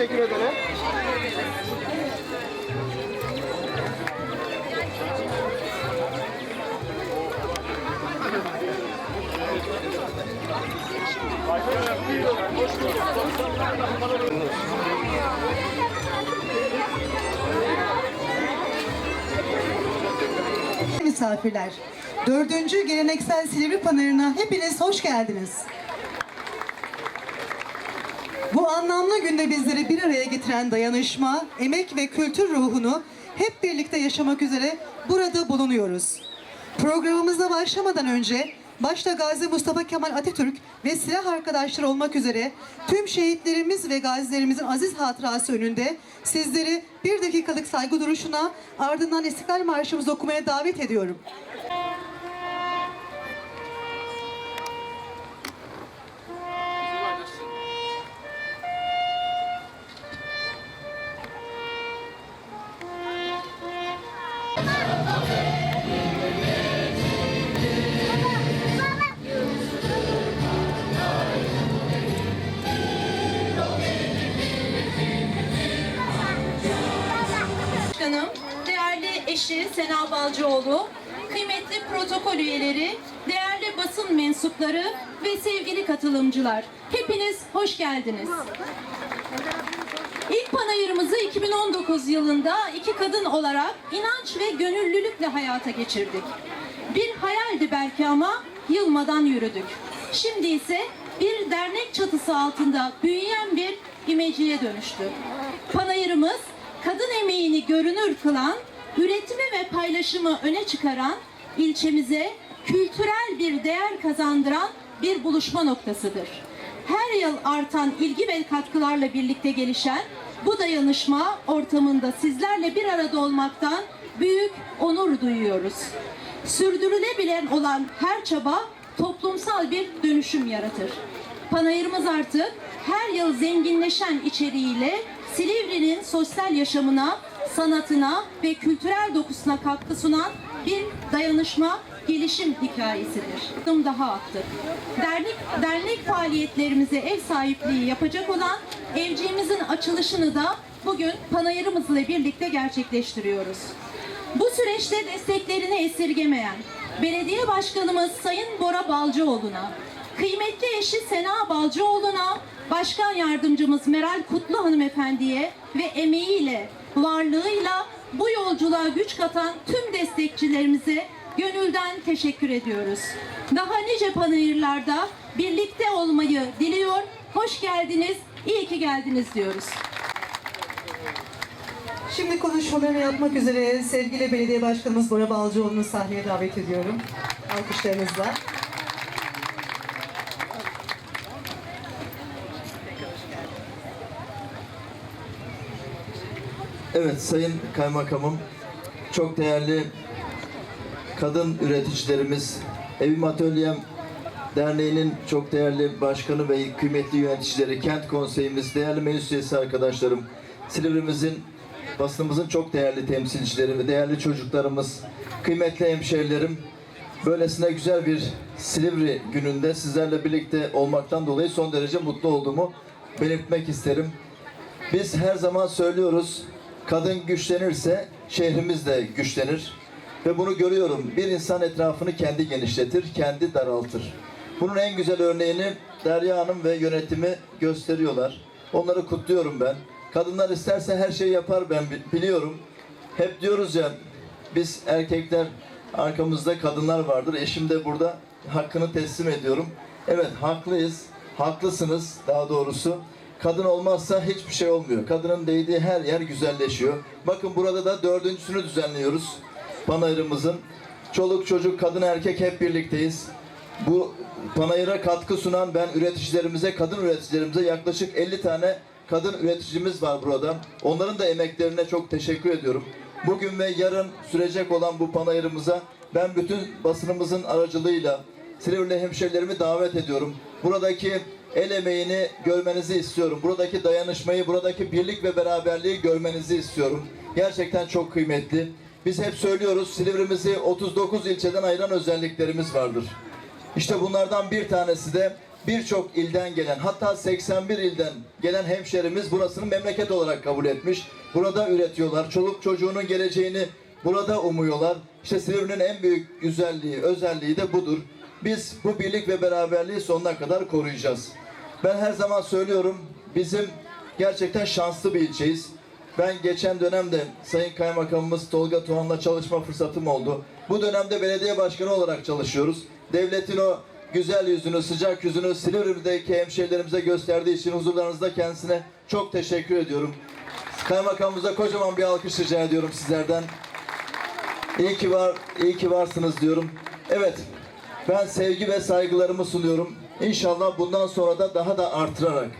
teşekkür ederim. misafirler. Dördüncü geleneksel Silivri Panarı'na hepiniz hoş geldiniz. Bu anlamlı günde bizleri bir araya getiren dayanışma, emek ve kültür ruhunu hep birlikte yaşamak üzere burada bulunuyoruz. Programımıza başlamadan önce başta Gazi Mustafa Kemal Atatürk ve silah arkadaşları olmak üzere tüm şehitlerimiz ve gazilerimizin aziz hatırası önünde sizleri bir dakikalık saygı duruşuna ardından İstiklal Marşımızı okumaya davet ediyorum. Eşi Sena Balcıoğlu, kıymetli protokol üyeleri, değerli basın mensupları ve sevgili katılımcılar. Hepiniz hoş geldiniz. İlk panayırımızı 2019 yılında iki kadın olarak inanç ve gönüllülükle hayata geçirdik. Bir hayaldi belki ama yılmadan yürüdük. Şimdi ise bir dernek çatısı altında büyüyen bir imeciye dönüştü. Panayırımız kadın emeğini görünür kılan, üretimi ve paylaşımı öne çıkaran, ilçemize kültürel bir değer kazandıran bir buluşma noktasıdır. Her yıl artan ilgi ve katkılarla birlikte gelişen bu dayanışma ortamında sizlerle bir arada olmaktan büyük onur duyuyoruz. Sürdürülebilen olan her çaba toplumsal bir dönüşüm yaratır. Panayırımız artık her yıl zenginleşen içeriğiyle Silivri'nin sosyal yaşamına, sanatına ve kültürel dokusuna katkı sunan bir dayanışma gelişim hikayesidir. Adım daha attık. Dernek, dernek faaliyetlerimize ev sahipliği yapacak olan evciğimizin açılışını da bugün panayırımızla birlikte gerçekleştiriyoruz. Bu süreçte desteklerini esirgemeyen Belediye Başkanımız Sayın Bora Balcıoğlu'na, kıymetli eşi Sena Balcıoğlu'na, Başkan Yardımcımız Meral Kutlu Hanımefendiye ve emeğiyle, varlığıyla bu yolculuğa güç katan tüm destekçilerimize gönülden teşekkür ediyoruz. Daha nice panayırlarda birlikte olmayı diliyor, hoş geldiniz, iyi ki geldiniz diyoruz. Şimdi konuşmalarını yapmak üzere sevgili belediye başkanımız Bora Balcıoğlu'nu sahneye davet ediyorum. Alkışlarınızla. Evet Sayın Kaymakamım, çok değerli kadın üreticilerimiz, Evim Atölyem Derneği'nin çok değerli başkanı ve kıymetli yöneticileri, kent konseyimiz, değerli meclis üyesi arkadaşlarım, Silivrimizin, basınımızın çok değerli temsilcileri ve değerli çocuklarımız, kıymetli hemşehrilerim, böylesine güzel bir Silivri gününde sizlerle birlikte olmaktan dolayı son derece mutlu olduğumu belirtmek isterim. Biz her zaman söylüyoruz, kadın güçlenirse şehrimiz de güçlenir. Ve bunu görüyorum, bir insan etrafını kendi genişletir, kendi daraltır. Bunun en güzel örneğini Derya Hanım ve yönetimi gösteriyorlar. Onları kutluyorum ben. Kadınlar isterse her şeyi yapar ben bi- biliyorum. Hep diyoruz ya, biz erkekler arkamızda kadınlar vardır. Eşim de burada hakkını teslim ediyorum. Evet haklıyız, haklısınız daha doğrusu. Kadın olmazsa hiçbir şey olmuyor. Kadının değdiği her yer güzelleşiyor. Bakın burada da dördüncüsünü düzenliyoruz. Panayırımızın. Çoluk çocuk, kadın erkek hep birlikteyiz. Bu panayıra katkı sunan ben üreticilerimize, kadın üreticilerimize yaklaşık 50 tane kadın üreticimiz var burada. Onların da emeklerine çok teşekkür ediyorum. Bugün ve yarın sürecek olan bu panayırımıza ben bütün basınımızın aracılığıyla Silivri hemşerilerimi davet ediyorum. Buradaki el emeğini görmenizi istiyorum. Buradaki dayanışmayı, buradaki birlik ve beraberliği görmenizi istiyorum. Gerçekten çok kıymetli. Biz hep söylüyoruz Silivri'mizi 39 ilçeden ayıran özelliklerimiz vardır. İşte bunlardan bir tanesi de birçok ilden gelen hatta 81 ilden gelen hemşerimiz burasını memleket olarak kabul etmiş. Burada üretiyorlar. Çoluk çocuğunun geleceğini burada umuyorlar. İşte Silivri'nin en büyük güzelliği, özelliği de budur. Biz bu birlik ve beraberliği sonuna kadar koruyacağız. Ben her zaman söylüyorum bizim gerçekten şanslı bir ilçeyiz. Ben geçen dönemde Sayın Kaymakamımız Tolga Tuğan'la çalışma fırsatım oldu. Bu dönemde belediye başkanı olarak çalışıyoruz. Devletin o güzel yüzünü, sıcak yüzünü Silivri'deki hemşehrilerimize gösterdiği için huzurlarınızda kendisine çok teşekkür ediyorum. Kaymakamımıza kocaman bir alkış rica ediyorum sizlerden. İyi ki var, iyi ki varsınız diyorum. Evet, ben sevgi ve saygılarımı sunuyorum. İnşallah bundan sonra da daha da artırarak,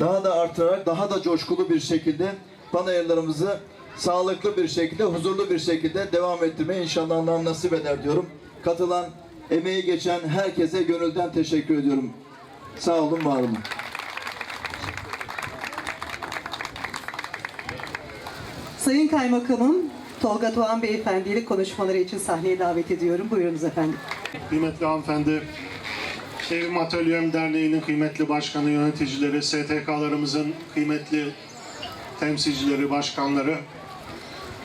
daha da artırarak, daha da coşkulu bir şekilde panayırlarımızı sağlıklı bir şekilde, huzurlu bir şekilde devam ettirmeyi inşallah Allah'ım nasip eder diyorum. Katılan, emeği geçen herkese gönülden teşekkür ediyorum. Sağ olun, var olun. Sayın Kaymakamım Tolga Doğan Beyefendi'yi konuşmaları için sahneye davet ediyorum. Buyurunuz efendim. Kıymetli hanımefendi, Evim Atölyem Derneği'nin kıymetli başkanı, yöneticileri, STK'larımızın kıymetli temsilcileri, başkanları,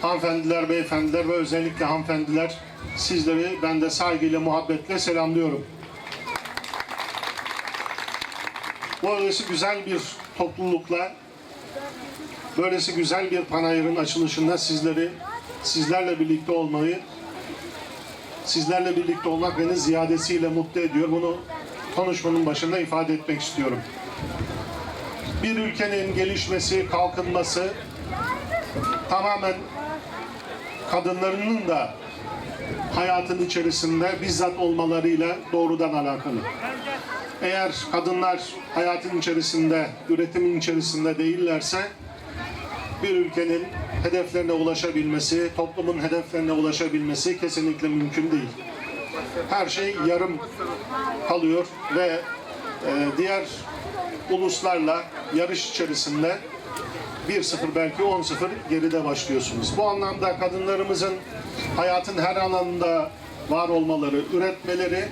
hanımefendiler, beyefendiler ve özellikle hanımefendiler, sizleri ben de saygıyla, muhabbetle selamlıyorum. Böylesi güzel bir toplulukla, böylesi güzel bir panayırın açılışında sizleri, sizlerle birlikte olmayı sizlerle birlikte olmak beni ziyadesiyle mutlu ediyor. Bunu konuşmanın başında ifade etmek istiyorum. Bir ülkenin gelişmesi, kalkınması tamamen kadınlarının da hayatın içerisinde bizzat olmalarıyla doğrudan alakalı. Eğer kadınlar hayatın içerisinde, üretimin içerisinde değillerse bir ülkenin hedeflerine ulaşabilmesi, toplumun hedeflerine ulaşabilmesi kesinlikle mümkün değil. Her şey yarım kalıyor ve e, diğer uluslarla yarış içerisinde 1-0 belki 10-0 geride başlıyorsunuz. Bu anlamda kadınlarımızın hayatın her alanında var olmaları, üretmeleri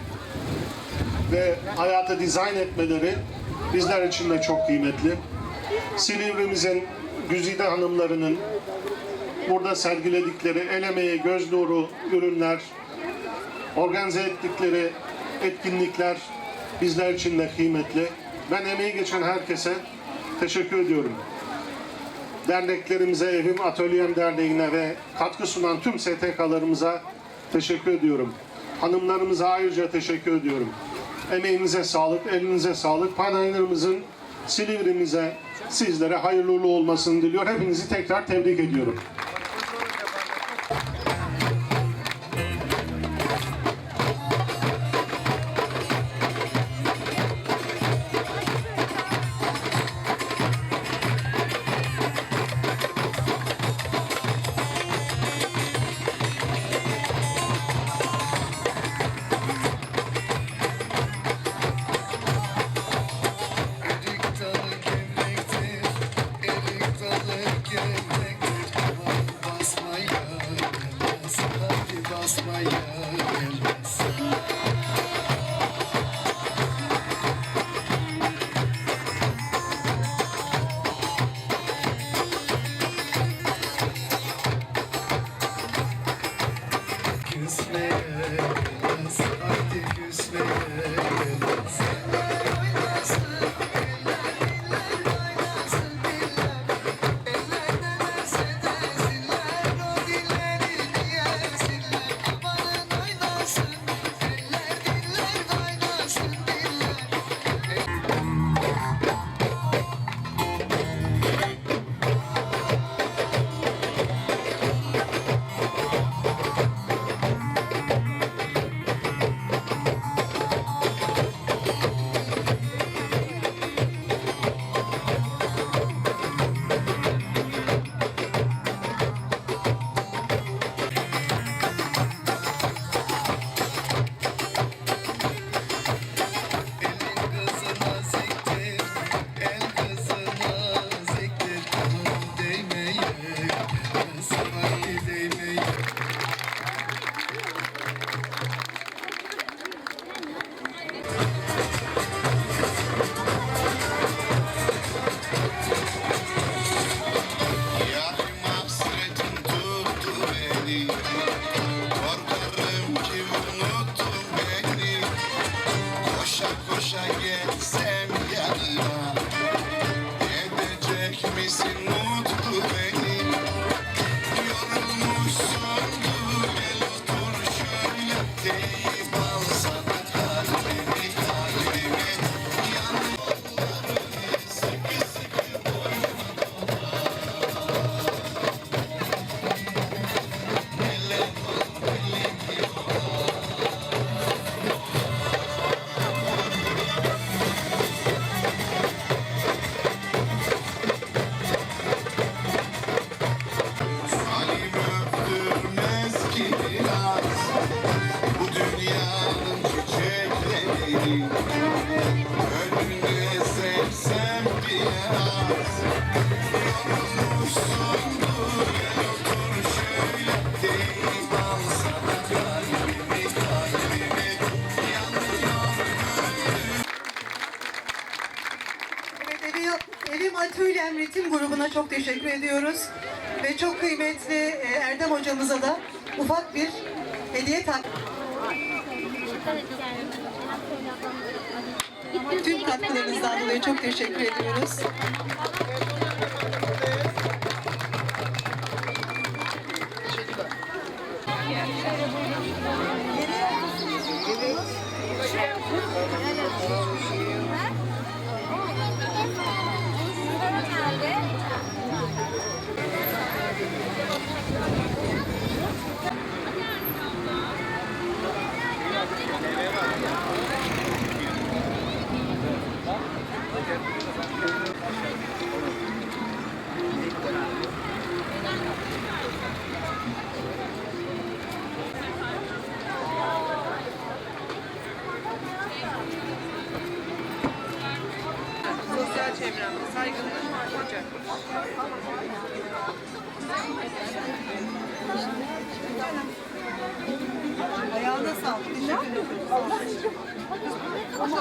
ve hayatı dizayn etmeleri bizler için de çok kıymetli. Silivri'mizin güzide hanımlarının burada sergiledikleri el emeği, göz nuru ürünler, organize ettikleri etkinlikler bizler için de kıymetli. Ben emeği geçen herkese teşekkür ediyorum. Derneklerimize, Evim Atölyem Derneği'ne ve katkı sunan tüm STK'larımıza teşekkür ediyorum. Hanımlarımıza ayrıca teşekkür ediyorum. Emeğinize sağlık, elinize sağlık. Panayırımızın Silivri'mize, sizlere hayırlı olmasını diliyor. Hepinizi tekrar tebrik ediyorum. Modern Ritim grubuna çok teşekkür ediyoruz. Ve çok kıymetli e, Erdem hocamıza da ufak bir hediye tak. Tüm katkılarınızdan dolayı çok teşekkür ediyoruz. Sosyal